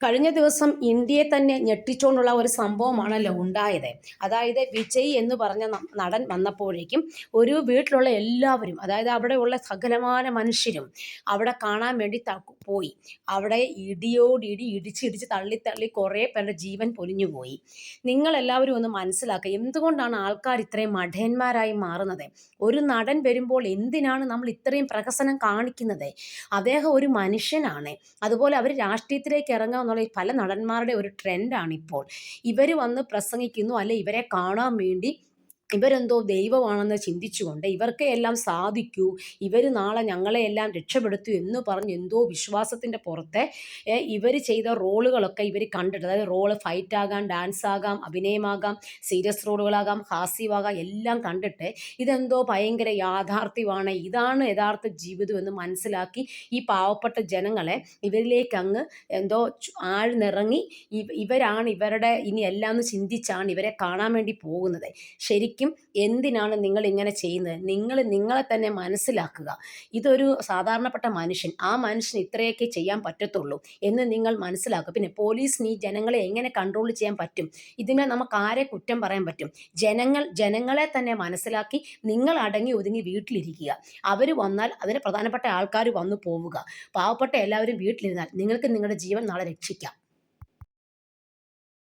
കഴിഞ്ഞ ദിവസം ഇന്ത്യയെ തന്നെ ഞെട്ടിച്ചുകൊണ്ടുള്ള ഒരു സംഭവമാണല്ലോ ഉണ്ടായത്. അതായത് വിജയ് എന്ന് പറഞ്ഞ നടൻ വന്നപ്പോഴേക്കും ഒരു വീട്ടിലുള്ള എല്ലാവരും അതായത് അവിടെയുള്ള സകലമാന മനുഷ്യരും അവിടെ കാണാൻ വേണ്ടി പോയി. അവിടെ ഇടിയോടിടി ഇടിച്ചിടിച്ച് ഇടിച്ച് തള്ളി തള്ളി കുറേ പേരുടെ ജീവൻ പൊലിഞ്ഞു പോയി. നിങ്ങളെല്ലാവരും ഒന്ന് മനസ്സിലാക്കുക എന്തുകൊണ്ടാണ് ആൾക്കാർ ഇത്രയും മഠയന്മാരായി മാറുന്നത്? ഒരു നടൻ വരുമ്പോൾ എന്തിനാണ് നമ്മൾ ഇത്രയും പ്രഹസനം കാണിക്കുന്നത്? അദ്ദേഹം ഒരു മനുഷ്യനാണ്. അതുപോലെ അവർ രാഷ്ട്രീയത്തിലേക്ക് ഇറങ്ങുക എന്നുള്ള പല നടന്മാരുടെ ഒരു ട്രെൻഡാണ് ഇപ്പോൾ ഇവർ വന്ന് പ്രസംഗിക്കുന്നു അല്ലെ ഇവരെ കാണാൻ വേണ്ടി ഇവരെന്തോ ദൈവമാണെന്ന് ചിന്തിച്ചുകൊണ്ട് ഇവർക്ക് എല്ലാം സാധിക്കൂ ഇവർ നാളെ ഞങ്ങളെ എല്ലാം രക്ഷപ്പെടുത്തൂ എന്ന് പറഞ്ഞ് എന്തോ വിശ്വാസത്തിന്റെ പുറത്തെ ഇവർ ചെയ്ത റോളുകളൊക്കെ ഇവർ കണ്ടിട്ട് അതായത് റോൾ ഫൈറ്റ് ആകാം ഡാൻസ് ആകാം അഭിനയമാകാം സീരിയസ് റോളുകളാകാം ഹാസ്യമാകാം എല്ലാം കണ്ടിട്ട് ഇതെന്തോ ഭയങ്കര യാഥാർത്ഥ്യമാണ്. ഇതാണ് യഥാർത്ഥ ജീവിതം എന്ന് മനസ്സിലാക്കി ഈ പാവപ്പെട്ട ജനങ്ങളെ ഇവരിലേക്ക് അങ്ങ് എന്തോ ആഴ്ന്നിറങ്ങി ഇവരാണ് ഇവരുടെ ഇനി എല്ലാം ചിന്തിച്ചാണ് ഇവരെ കാണാൻ വേണ്ടി പോകുന്നത്. ശരിക്കും എന്തിനാണ് നിങ്ങൾ ഇങ്ങനെ ചെയ്യുന്നത്? നിങ്ങൾ നിങ്ങളെ തന്നെ മനസ്സിലാക്കുക. ഇതൊരു സാധാരണപ്പെട്ട മനുഷ്യൻ. ആ മനുഷ്യൻ ഇത്രയൊക്കെ ചെയ്യാൻ പറ്റത്തുള്ളൂ എന്ന് നിങ്ങൾ മനസ്സിലാക്കുക. പിന്നെ പോലീസിന് ഈ ജനങ്ങളെ എങ്ങനെ കൺട്രോൾ ചെയ്യാൻ പറ്റും? ഇതിനെ നമുക്ക് ആരെ കുറ്റം പറയാൻ പറ്റും? ജനങ്ങൾ ജനങ്ങളെ തന്നെ മനസ്സിലാക്കി നിങ്ങൾ അടങ്ങി ഒതുങ്ങി വീട്ടിലിരിക്കുക. അവർ വന്നാൽ അതിന് പ്രധാനപ്പെട്ട ആൾക്കാർ വന്നു പോവുക. പാവപ്പെട്ട എല്ലാവരും വീട്ടിലിരുന്നാൽ നിങ്ങൾക്ക് നിങ്ങളുടെ ജീവൻ നാളെ രക്ഷിക്കാം.